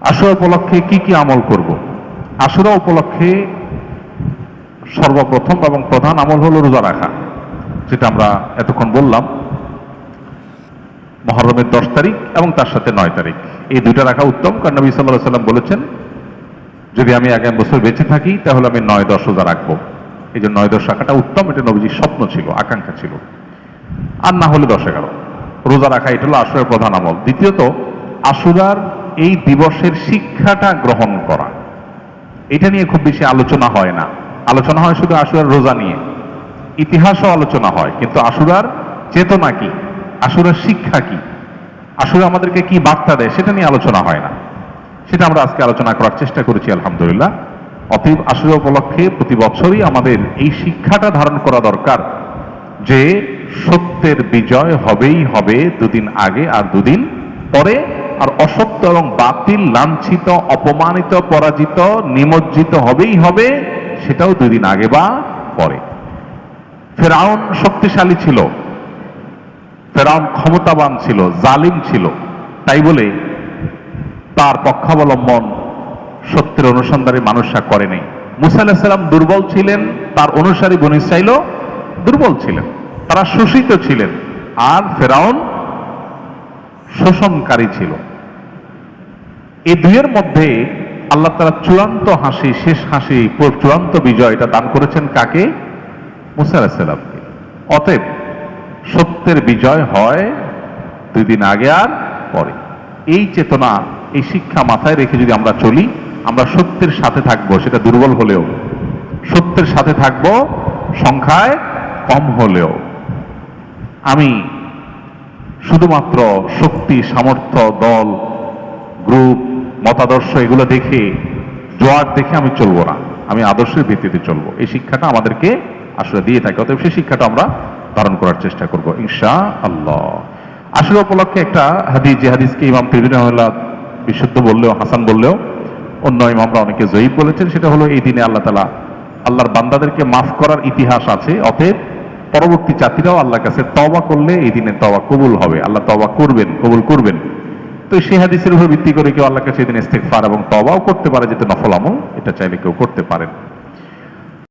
আশুরা উপলক্ষে কি কি আমল করব? আশুরা উপলক্ষে সর্বপ্রথম এবং প্রধান আমল হলো রোজা রাখা, যেটা আমরা এতক্ষণ বললাম। মহরমের দশ তারিখ এবং তার সাথে নয় তারিখ। এই দুইটা রাখা উত্তম, কারণ নবী সাল্লাহ সাল্লাম বলেছেন, যদি আমি আগামী বছর বেঁচে থাকি, তাহলে আমি নয় দশ রোজা রাখব। এই যে নয় দশ রাখাটা উত্তম, এটা নবীজির স্বপ্ন ছিল, আকাঙ্ক্ষা ছিল। আর না হলে দশ এগারো। রোজা রাখা, এটা হলো আসুরের প্রধান আমল। দ্বিতীয়ত আশুরার এই দিবসের শিক্ষাটা গ্রহণ করা। এটা নিয়ে খুব বেশি আলোচনা হয় না। আলোচনা হয় শুধু আশুরার রোজা নিয়ে। ইতিহাসও আলোচনা হয়, কিন্তু আশুরার চেতনা কি? আশুরার শিক্ষা কি? আসুরা আমাদেরকে কি বার্তা দেয় সেটা নিয়ে আলোচনা হয় না। সেটা আমরা আজকে আলোচনা করার চেষ্টা করেছি, আলহামদুলিল্লাহ। অতএব আসুরা উপলক্ষে প্রতি বছরই আমাদের এই শিক্ষাটা ধারণ করা দরকার যে সত্যের বিজয় হবেই হবে দুদিন আগে আর দুদিন পরে আর অসত্য এবং বাতিল, লাঞ্ছিত, অপমানিত, পরাজিত, নিমজ্জিত হবেই হবে, সেটাও দুদিন আগে বা পরে। ফেরাউন শক্তিশালী ছিল। ফেরাউন ক্ষমতাবান ছিল, জালিম ছিল। তাই বলে তার পক্ষাবলম্বন সত্যের অনুসন্ধানে মানুষরা করেনি মুসা আলাহিসাল্লাম দুর্বল ছিলেন, তার অনুসারী বন ইসরাইলও দুর্বল ছিলেন। তারা শোষিত ছিলেন। আর ফেরাউন শোষণকারী ছিল। এই দুইয়ের মধ্যে আল্লাহ তারা চূড়ান্ত হাসি, শেষ হাসি চূড়ান্ত বিজয় এটা দান করেছেন কাকে? মুসা আলাহিসাল্লামকে অতএব সত্যের বিজয় হয় দুই দিন আগে আর পরে। এই চেতনা, এই শিক্ষা মাথায় রেখে যদি আমরা চলি, আমরা সত্যের সাথে থাকব, সেটা দুর্বল হলেও। সত্যের সাথে থাকব, সংখ্যায় কম হলেও। আমি শুধুমাত্র শক্তি, সামর্থ্য, দল, গ্রুপ, মতাদর্শ, এগুলো দেখে, জোয়ার দেখে আমি চলবো না। আমি আদর্শের ভিত্তিতে চলবো। এই শিক্ষাটা আমাদেরকে আসলে দিয়ে থাকে। অতএব সেই শিক্ষাটা আমরা ধারণ করার চেষ্টা করব ইনশা আল্লাহ আসলে উপলক্ষে একটা হাদিস, যে হাদিসকে ইমাম রহমাল্লাহ বিশুদ্ধ বললেও, হাসান বললেও, অন্য ইমামরা অনেকে জয়ীব বলেছেন, সেটা হলো, এই দিনে আল্লাহ তালা আল্লাহর বান্দাদেরকে মাফ করার ইতিহাস আছে, অতএব পরবর্তী চাতিরাও আল্লাহর কাছে তবা করলে এই দিনে তবা কবুল হবে। আল্লাহ তবা করবেন, কবুল করবেন। তো সেই হাদিসের উপর ভিত্তি করে কেউ আল্লাহ কাছে এই দিনে ইস্তেগফার এবং তবাও করতে পারে যেটা নফল আমল, এটা চাইলে কেউ করতে পারেন।